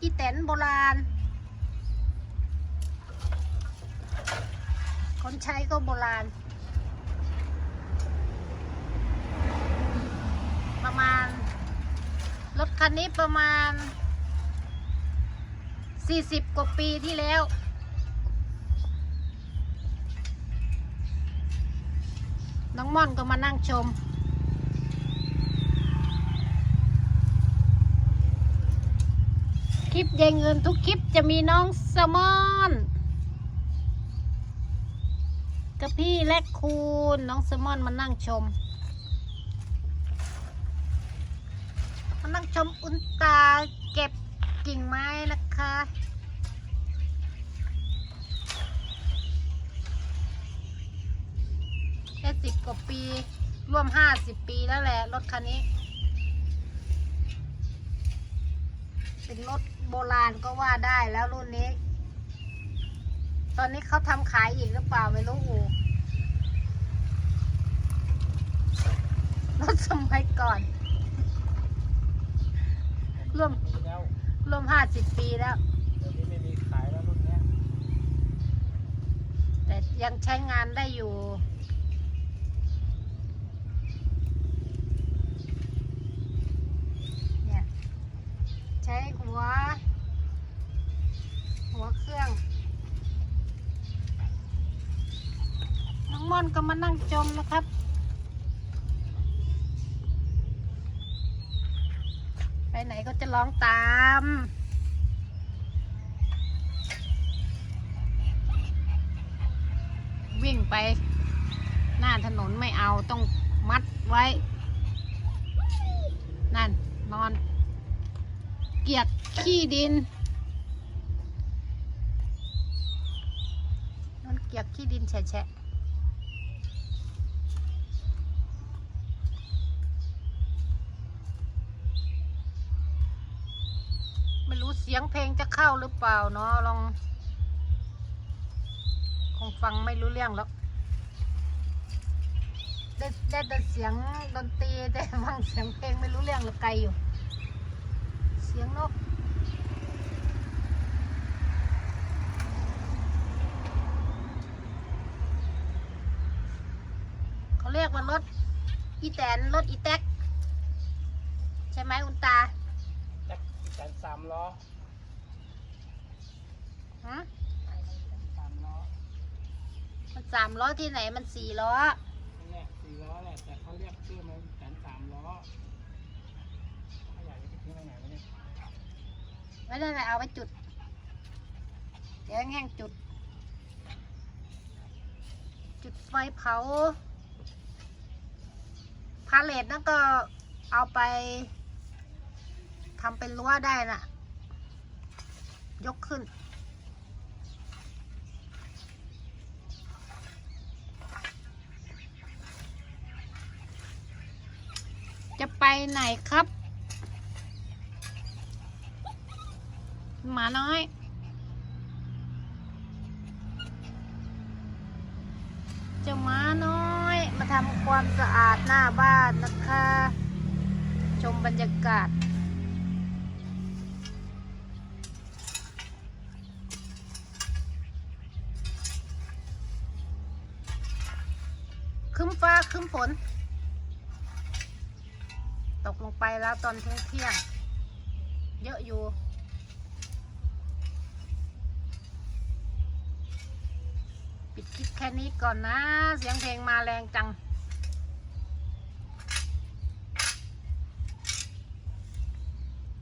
อีแตนโบราณ คนใช้ก็โบราณ ประมาณ รถคันนี้ประมาณ 40 กว่าปีที่แล้วน้องม่อนก็มานั่งชม ลิปยายเงินทุกคลิปจะมีน้องแซลมอนกับพี่และคูณน้องแซลมอนมานั่งชม มานั่งชมอุนตาเก็บกิ่งไม้นะคะได้สิบกว่าปี รวมห้าสิบปีแล้วแหละรถคันนี้ เป็นรถโบราณก็ว่าได้แล้วรุ่นนี้ ตอนนี้เขาทำขายอีกหรือเปล่าไม่รู้อูรถสมัยก่อนร่วมปีแล้วร่วมห้าสิบปีแล้วเดี๋ยวนี้ไม่มีขายแล้วรุ่นเนี้ยแต่ยังใช้งานได้อยู่เนี่ย ใช้หัว หัวเครื่อง น้ อนก็มานั่งจมนะครับ ไปไหนก็จะร้องตามวิ่งไป หน้าถนนไม่เอาต้องมัดไว้ นั่น นอน เกียกขี้ดินนอนเกียกขี้ดินแฉะ เสียงเพลงจะเข้าหรือเปล่าเนาะลอง คงฟังไม่รู้เรื่องหรอกได้ได้แต่เสียงดนตรีแต่ฟังเสียงเพลงไม่รู้เรื่องหรอกไกลอยู่ เสียงนกเขาเรียกว่ารถอีแตนรถอีแท็กใช่ไหมอุนตาานสามล้อฮะสามล้อมันสามล้อที่ไหนมันสี่ล้อนี่แหละสี่ล้อแหละแต่เขาเรียกชื่อมันจันสามล้อเขาอยากจะไปทิ้งไว้ไหนวะเนี่ยไม่ได้ไหนเอาไว้จุด เดี๋ยวแห้งๆจุด จุดไฟเผาพาเลทนั่นก็เอาไป ทำเป็นรั้วได้น่ะ ยกขึ้น จะไปไหนครับ หมาน้อยจ้าหมาน้อย มาทำความสะอาดหน้าบ้านนะคะ ชมบรรยากาศ คึ้มฟ้าคึ้มฝน ตกลงไปแล้วตอนเที่ยงเที่ยง เยอะอยู่ ปิดคลิปแค่นี้ก่อนนะ เสียงเพลงมาแรงจัง